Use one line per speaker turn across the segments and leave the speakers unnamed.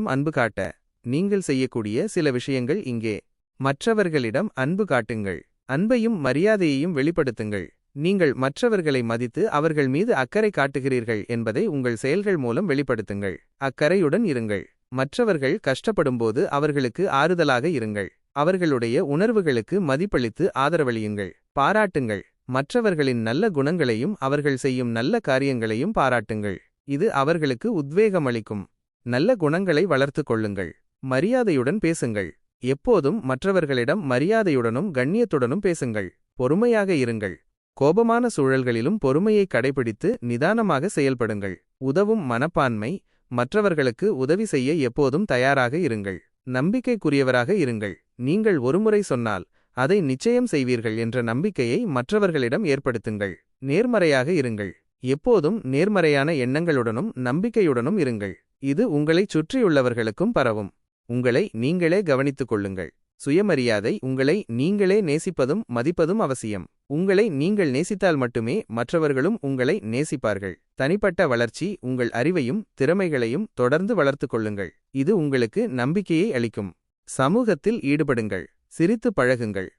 அன்பு காட்ட நீங்கள் செய்யக்கூடிய சில விஷயங்கள் இங்கே. மற்றவர்களிடம் அன்பு காட்டுங்கள். அன்பையும் மரியாதையையும் வெளிப்படுத்துங்கள். நீங்கள் மற்றவர்களை மதித்து அவர்கள் மீது அக்கறை காட்டுகிறீர்கள் என்பதை உங்கள் செயல்கள் மூலம் வெளிப்படுத்துங்கள். அக்கறையுடன் இருங்கள். மற்றவர்கள் கஷ்டப்படும்போது அவர்களுக்கு ஆறுதலாக இருங்கள். அவர்களுடைய உணர்வுகளுக்கு மதிப்பளித்து ஆதரவளியுங்கள். பாராட்டுங்கள். மற்றவர்களின் நல்ல குணங்களையும் அவர்கள் செய்யும் நல்ல காரியங்களையும் பாராட்டுங்கள். இது அவர்களுக்கு உத்வேகமளிக்கும். நல்ல குணங்களை வளர்த்துக் கொள்ளுங்கள். மரியாதையுடன் பேசுங்கள். எப்போதும் மற்றவர்களிடம் மரியாதையுடனும் கண்ணியத்துடனும் பேசுங்கள். பொறுமையாக இருங்கள். கோபமான சூழல்களிலும் பொறுமையை கடைபிடித்து நிதானமாக செயல்படுங்கள். உதவும் மனப்பான்மை மற்றவர்களுக்கு உதவி செய்ய எப்போதும் தயாராக இருங்கள். நம்பிக்கைக்குரியவராக இருங்கள். நீங்கள் ஒருமுறை சொன்னால் அதை நிச்சயம் செய்வீர்கள் என்ற நம்பிக்கையை மற்றவர்களிடம் ஏற்படுத்துங்கள். நேர்மறையாக இருங்கள். எப்போதும் நேர்மறையான எண்ணங்களுடனும் நம்பிக்கையுடனும் இருங்கள். இது உங்களைச் சுற்றியுள்ளவர்களுக்கும் பரவும். உங்களை நீங்களே கவனித்துக் கொள்ளுங்கள். சுயமரியாதை உங்களை நீங்களே நேசிப்பதும் மதிப்பதும் அவசியம். உங்களை நீங்கள் நேசித்தால் மட்டுமே மற்றவர்களும் உங்களை நேசிப்பார்கள். தனிப்பட்ட வளர்ச்சி உங்கள் அறிவையும் திறமைகளையும் தொடர்ந்து வளர்த்துக் கொள்ளுங்கள். இது உங்களுக்கு நம்பிக்கையை அளிக்கும். சமூகத்தில் ஈடுபடுங்கள். சிரித்து பழகுங்கள்.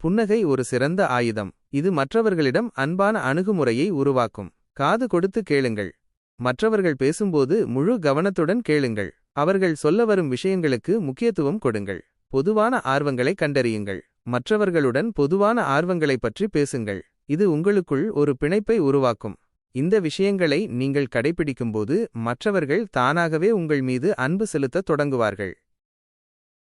புன்னகை ஒரு சிறந்த ஆயுதம். இது மற்றவர்களிடம் அன்பான அணுகுமுறையை உருவாக்கும். காது கொடுத்து கேளுங்கள். மற்றவர்கள் பேசும்போது முழு கவனத்துடன் கேளுங்கள். அவர்கள் சொல்ல வரும் விஷயங்களுக்கு முக்கியத்துவம் கொடுங்கள். பொதுவான ஆர்வங்களை கண்டறியுங்கள். மற்றவர்களுடன் பொதுவான ஆர்வங்களைப் பற்றி பேசுங்கள். இது உங்களுக்குள் ஒரு பிணைப்பை உருவாக்கும். இந்த விஷயங்களை நீங்கள் கடைபிடிக்கும்போது மற்றவர்கள் தானாகவே உங்கள் மீது அன்பு செலுத்தத் தொடங்குவார்கள்.